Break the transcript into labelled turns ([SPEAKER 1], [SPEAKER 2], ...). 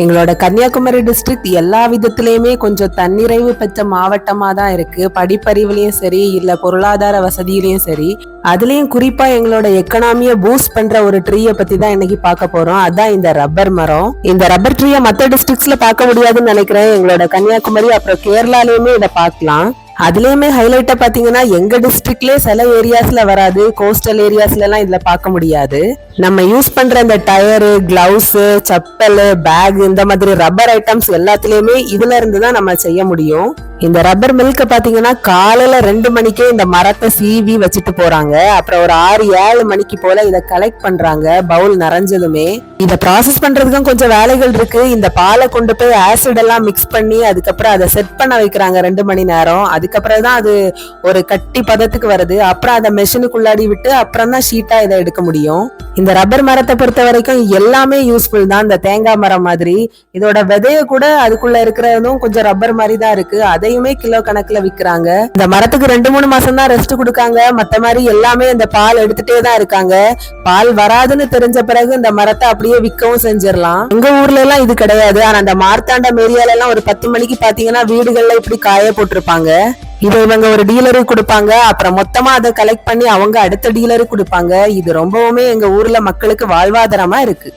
[SPEAKER 1] எங்களோட கன்னியாகுமரி டிஸ்ட்ரிக்ட் எல்லா விதத்திலயுமே கொஞ்சம் தன்னிறைவு பெற்ற மாவட்டமாக தான் இருக்கு. படிப்பறிவுலயும் சரி இல்ல பொருளாதார வசதியிலையும் சரி. அதுலயும் குறிப்பா எங்களோட எக்கனாமிய பூஸ்ட் பண்ற ஒரு ட்ரீயை பத்தி தான் இன்னைக்கு பார்க்க போறோம். அதான் இந்த ரப்பர் மரம். இந்த ரப்பர் ட்ரீயை மத்த டிஸ்ட்ரிக்ட்ஸ்ல பார்க்க முடியாதுன்னு நினைக்கிறேன். எங்களோட கன்னியாகுமரி அப்புறம் கேரளாலையுமே இதை பார்க்கலாம். அதுலேயுமே ஹைலைட்டாக பார்த்தீங்கன்னா எங்கள் டிஸ்ட்ரிக்ட்லயே சில ஏரியாஸில் வராது. கோஸ்டல் ஏரியாஸ்லலாம் இதில் பார்க்க முடியாது. நம்ம யூஸ் பண்ணுற இந்த டயரு க்ளவுஸு செப்பல் பேக் இந்த மாதிரி ரப்பர் ஐட்டம்ஸ் எல்லாத்துலேயுமே இதில் இருந்து தான் நம்ம செய்ய முடியும். இந்த ரப்பர் மில்க பார்த்தீங்கன்னா காலையில் ரெண்டு மணிக்கே இந்த மரத்தை சீவி வச்சுட்டு போகிறாங்க அப்புறம் ஒரு ஆறு ஏழு மணிக்கு போல் இதை கலெக்ட் பண்ணுறாங்க பவுல் நிறைஞ்சதுமே. இதை ப்ராசஸ் பண்ணுறதுக்கும் கொஞ்சம் வேலைகள் இருக்குது இந்த பாலை கொண்டு போய் ஆசிட் எல்லாம் மிக்ஸ் பண்ணி அதுக்கப்புறம் அதை செட் பண்ண வைக்கிறாங்க ரெண்டு மணி நேரம். அதுக்கப்புறம் தான் அது ஒரு கட்டி பதத்துக்கு வருது. அப்புறம் அதை மெஷினுக்குள்ளாடி விட்டு அப்புறம் தான் ஷீட்டாக இதை எடுக்க முடியும். இந்த ரப்பர் மரத்தை பொறுத்த வரைக்கும் எல்லாமே யூஸ்ஃபுல் தான். இந்த தேங்காய் மரம் மாதிரி. இதோட விதைய கூட அதுக்குள்ள இருக்கிறதும் கொஞ்சம் ரப்பர் மாதிரி தான் இருக்கு. அதையுமே கிலோ கணக்குல விற்கிறாங்க இந்த மரத்துக்கு ரெண்டு மூணு மாசம் தான் ரெஸ்ட் கொடுக்காங்க. மத்த மாதிரி எல்லாமே இந்த பால் எடுத்துட்டே தான் இருக்காங்க. பால் வராதுன்னு தெரிஞ்ச பிறகு இந்த மரத்தை அப்படியே விற்கவும் செஞ்சிடலாம். எங்க ஊர்ல எல்லாம் இது கிடையாது. ஆனா அந்த மார்த்தாண்டம் ஏரியால எல்லாம் ஒரு பத்து மணிக்கு பாத்தீங்கன்னா வீடுகள்ல இப்படி காய போட்டிருப்பாங்க. இதை இவங்க ஒரு டீலருக்கு கொடுப்பாங்க. அப்புறம் மொத்தமா அதை கலெக்ட் பண்ணி அவங்க அடுத்த டீலருக்கு கொடுப்பாங்க. இது ரொம்பவுமே எங்க ஊர்ல மக்களுக்கு வாழ்வாதாரமா இருக்கு.